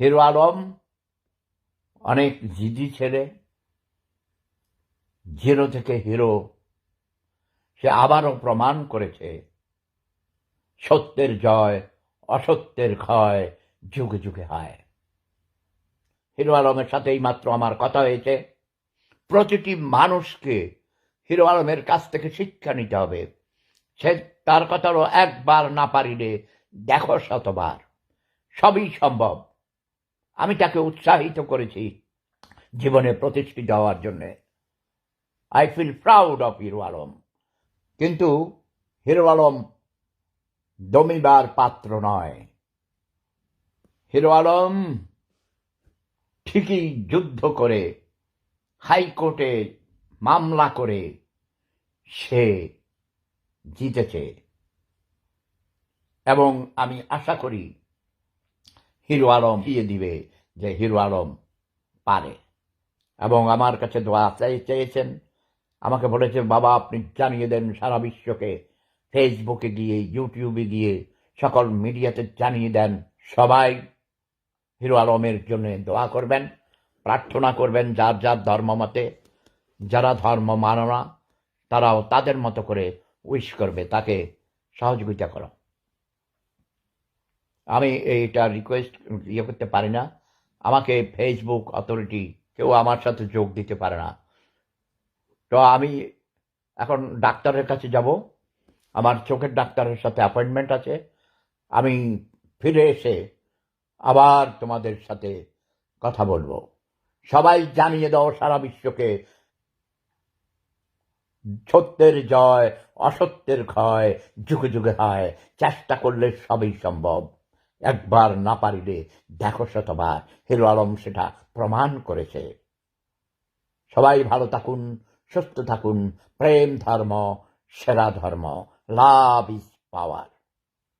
Hero Alam অনেক জিদি ছেলে, zero থেকে হিরো, সে আবারও প্রমাণ করেছে, সত্যের জয়, অসত্যের ক্ষয়, যুগে যুগে হয়। হিরো আলমের সাথেই মাত্র আমার কথা হয়েছে। প্রতিটি মানুষকে হিরো আলমের কাছ থেকে শিক্ষা নিতে হবে। সে তার কথারও একবার না পারিলে দেখো শতবার। সবই সম্ভব। আমি তাকে উৎসাহিত করেছি জীবনে প্রতিষ্ঠিত হওয়ার জন্যে। I feel proud of Hero Alom কিন্তু হিরো আলম দমিবার পাত্র নয়। হিরো আলম ঠিকই যুদ্ধ করে, হাইকোর্টে মামলা করে সে জিতেছে। এবং আমি আশা করি হিরো আলম দিয়ে দিবে। যে হিরো আলম পারে। এবং আমার কাছে দোয়া চাই- চেয়েছেন, আমাকে বলেছে বাবা, আপনি জানিয়ে দেন সারা বিশ্বকে ফেসবুকে গিয়ে ইউটিউবে গিয়ে, সকল মিডিয়াতে জানিয়ে দেন, সবাই হিরো আলমের জন্য দোয়া করবেন, প্রার্থনা করবেন, যার যার ধর্মমতে যারা ধর্ম মানো না, তারাও তাদের মতো করে উইশ করবে, তাকে সহযোগিতা করো। আমি এইটা রিকোয়েস্ট ইয়ে করতে পারি না। আমাকে ফেসবুক অথরিটি কেউ আমার সাথে যোগ দিতে পারে না। তো আমি এখন ডাক্তারের কাছে যাব। আমার চোখের ডাক্তারের সাথে অ্যাপয়েন্টমেন্ট আছে। আমি ফিরে এসে আবার তোমাদের সাথে কথা বলব। সবাই জানিয়ে দাও সারা বিশ্বকে। সত্যের জয়, অসত্যের ক্ষয়, যুগে যুগে হয়। চেষ্টা করলে সবই সম্ভব। একবার না পারিলে দেখো শতবার। হিরো আলম সেটা প্রমাণ করেছে। সবাই ভালো থাকুন, সুস্থ থাকুন, প্রেম ধর্ম, সেরা ধর্ম, লাভ ইজ পাওয়ার।